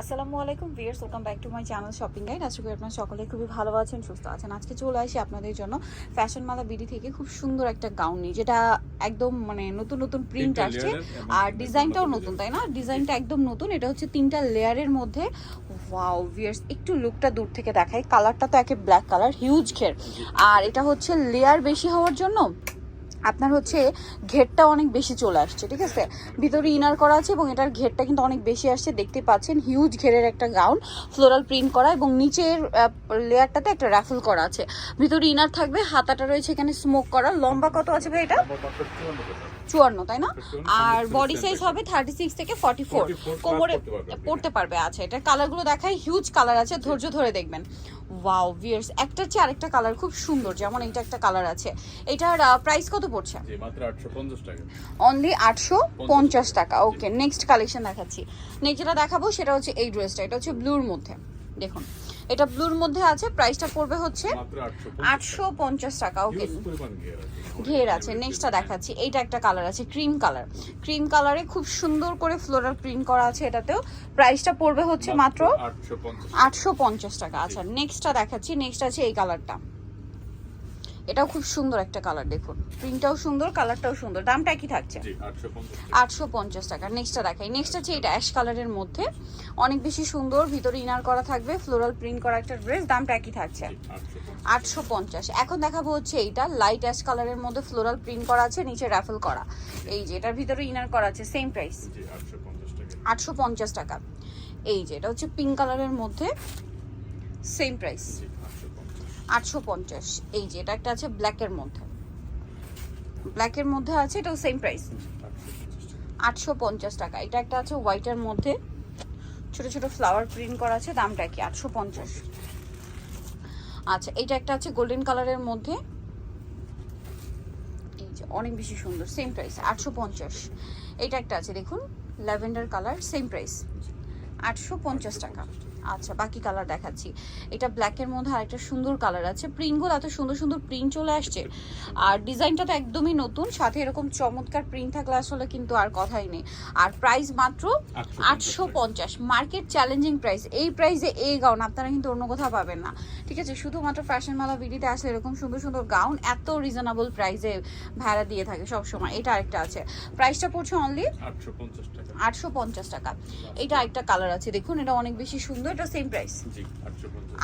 আসসালামু আলাইকুম viewers welcome back to my channel shopping guide. আশা করি আপনারা সকলে খুবই ভালো আছেন সুস্থ আছেন। আজকে চলে আসি আপনাদের জন্য ফ্যাশন মালা বিডি থেকে খুব সুন্দর একটা গাউন নিয়ে যেটা একদম মানে নতুন নতুন প্রিন্ট আসছে। আর ডিজাইনটাও নতুন তাই না? ডিজাইনটা একদম নতুন এটা হচ্ছে তিনটা লেয়ারের মধ্যে। ওয়াও ভিয়ার্স একটু লুকটা দূর থেকে দেখাই। কালারটা তো একে ব্ল্যাক কালার হিউজ ঘের। আর এটা হচ্ছে লেয়ার বেশি হওয়ার জন্য আপনার হচ্ছে ঘেরটা অনেক বেশি চলে আসছে, ঠিক আছে? ভিতরে ইনার করা আছে এবং এটার ঘেরটা কিন্তু অনেক বেশি আসছে, দেখতে পাচ্ছেন হিউজ ঘেরের একটা গাউন ফ্লোরাল প্রিন্ট করা এবং নিচের লেয়ারটাতে একটা র্যাফেল করা আছে। ভিতরে ইনার থাকবে, হাতাটা রয়েছে এখানে স্মোক করা। লম্বা কত আছে ভাই এটা? চুয়ান্ন তাই না? আর বডি সাইজ হবে থার্টি সিক্স থেকে ফর্টি ফোর কোমরে পড়তে পারবে আচ্ছা এটা কালারগুলো দেখায় হিউজ কালার আছে ধৈর্য ধরে দেখবেন। ওয়াও ভিয়ার্স একটার চেয়ে আরেকটা কালার খুব সুন্দর যেমন এটা একটা কালার আছে। এটার প্রাইস কত পড়ছে? জি মাত্র 850 টাকা। অনলি আটশো পঞ্চাশ টাকা ওকে নেক্সট কালেকশন দেখাচ্ছি। নেক্সট যেটা দেখাবো সেটা হচ্ছে এই ড্রেসটা এটা হচ্ছে ব্লুর মধ্যে। দেখুন এটা ব্লুর মধ্যে আছে প্রাইসটা পড়বে হচ্ছে আটশো পঞ্চাশ টাকা। ওকে ঘের আছে নেক্সটটা দেখাচ্ছি। এইটা একটা কালার আছে ক্রিম কালার ক্রিম কালারে খুব সুন্দর করে ফ্লোরাল প্রিন্ট করা আছে এটাতেও। প্রাইসটা পড়বে হচ্ছে মাত্র আটশো পঞ্চাশ টাকা। আচ্ছা নেক্সটটা দেখাচ্ছি। নেক্সট আছে এই কালারটা এটাও খুব সুন্দর একটা কালার দেখুন। প্রিন্টটাও সুন্দর কালারটাও সুন্দর। দামটা কি থাকছে। আটশো পঞ্চাশ টাকা। নেক্সটটা দেখাই। নেক্সট আছে এটা অ্যাশ কালারের মধ্যে। অনেক বেশি সুন্দর ভিতরে ইনার করা থাকবে ফ্লোরাল প্রিন্ট করা একটা ড্রেস দামটা একই থাকছে। আটশো পঞ্চাশ এখন দেখাবো হচ্ছে এইটা লাইট অ্যাশ কালারের মধ্যে ফ্লোরাল প্রিন্ট করা আছে নিচে র্যাফেল করা। এই যে এটার ভিতরে ইনার করা আছে সেম প্রাইস জি 850 টাকা। আটশো পঞ্চাশ টাকা। এই যে এটা হচ্ছে পিঙ্ক কালারের মধ্যে সেম প্রাইস জি 850 আটশো পঞ্চাশ। এই যে, এটা একটা আছে ব্ল্যাকের মধ্যে। ব্ল্যাকের মধ্যে আছে, এটাও সেম প্রাইস 850 টাকা আটশো পঞ্চাশ টাকা। এটা একটা আছে হোয়াইটের মধ্যে। ছোট ছোট ফ্লাওয়ার প্রিন্ট করা আছে, দামটা কি? আটশো পঞ্চাশ। আচ্ছা এটা একটা আছে গোল্ডেন কালারের মধ্যে। এই যে, অনেক বেশি সুন্দর সেম প্রাইস আটশো পঞ্চাশ। এটা একটা আছে, দেখুন ল্যাভেন্ডার কালার সেম প্রাইস আটশো পঞ্চাশ টাকা। আচ্ছা বাকি কালার দেখাচ্ছি। এটা ব্ল্যাকের মধ্যে আরেকটা সুন্দর কালার আছে। প্রিন্টগুলো এত সুন্দর সুন্দর প্রিন্ট চলে আসছে। আর ডিজাইনটা তো একদমই নতুন সাথে এরকম চমৎকার প্রিন্ট থাকলে আসলে কিন্তু আর কথাই নেই। আর প্রাইস মাত্র আটশো পঞ্চাশ মার্কেট চ্যালেঞ্জিং প্রাইস এই প্রাইসে এই গাউন আপনারা কিন্তু অন্য কোথাও পাবেন না। ঠিক আছে শুধুমাত্র ফ্যাশন মালা বিডিতে আসলে এরকম সুন্দর সুন্দর গাউন এত রিজনেবল প্রাইসে ভাড়া দিয়ে থাকে সব সময় এটা আরেকটা আছে। প্রাইসটা পড়ছে অনলি 850 টাকা। আটশো পঞ্চাশ টাকা। এটা একটা কালার আছে। দেখুন এটা অনেক বেশি সুন্দর। এটা সেম প্রাইস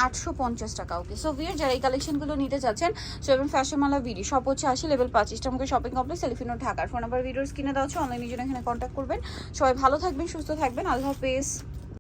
আটশো পঞ্চাশ টাকা। ওকে সো ভিয়ার যারা এই কালেকশনগুলো নিতে চাচ্ছেন সো এবং ফ্যাশন মালা ভিডি সব হচ্ছে আসে লেভেল পাঁচ ইস্টামকে শপিং কমপ্লেক্স এলিফিনো ঢাকার। ফোন নাম্বার ভিডিওস কিনে দেওয়া হচ্ছে অনলাইনের জন্য এখানে কন্ট্যাক্ট করবেন। সবাই ভালো থাকবেন সুস্থ থাকবেন। আল্লাহ হাফেজ।